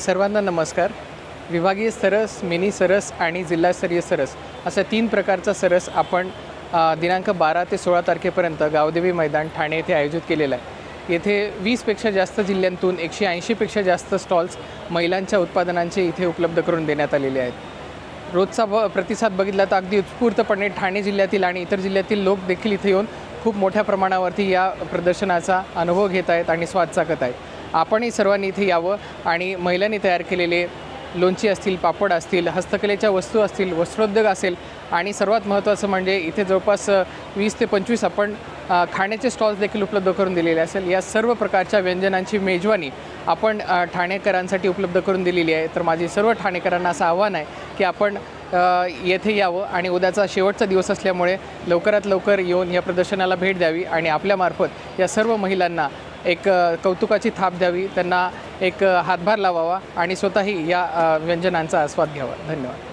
सर्वांना नमस्कार. विभागीय सरस मिनी सरस आणि जिल्हास्तरीय सरस असा तीन प्रकारचा सरस आपण दिनांक बारा ते सोळा तारखेपर्यंत गावदेवी मैदान ठाणे येथे आयोजित केलेला आहे. येथे वीसपेक्षा जास्त जिल्ह्यांतून एकशे ऐंशीपेक्षा जास्त स्टॉल्स महिलांच्या उत्पादनांचे इथे उपलब्ध करून देण्यात आलेले आहेत. रोजचा ब प्रतिसाद बघितला तर अगदी उत्स्फूर्तपणे ठाणे जिल्ह्यातील आणि इतर जिल्ह्यातील लोक देखील इथे येऊन खूप मोठ्या प्रमाणावरती या प्रदर्शनाचा अनुभव घेत आहेत आणि स्वाद चाकत आहेत. आपणही सर्वांनी इथे यावं आणि महिलांनी तयार केलेले लोणची असतील पापड असतील हस्तकलेच्या वस्तू असतील वस्त्रोद्योग असेल आणि सर्वात महत्त्वाचं म्हणजे इथे जवळपास वीस ते पंचवीस आपण खाण्याचे स्टॉल्स देखील उपलब्ध करून दिलेले असेल. या सर्व प्रकारच्या व्यंजनांची मेजवानी आपण ठाणेकरांसाठी उपलब्ध करून दिलेली आहे. तर माझी सर्व ठाणेकरांना असं आव्हान आहे की आपण येथे यावं आणि उद्याचा शेवटचा दिवस असल्यामुळे लवकरात लवकर येऊन या प्रदर्शनाला भेट द्यावी आणि आपल्यामार्फत या सर्व महिलांना एक कौतुकाची थाप द्यावी त्यांना एक हातभार लावावा आणि स्वतःही या व्यंजनांचा आस्वाद घ्यावा. धन्यवाद.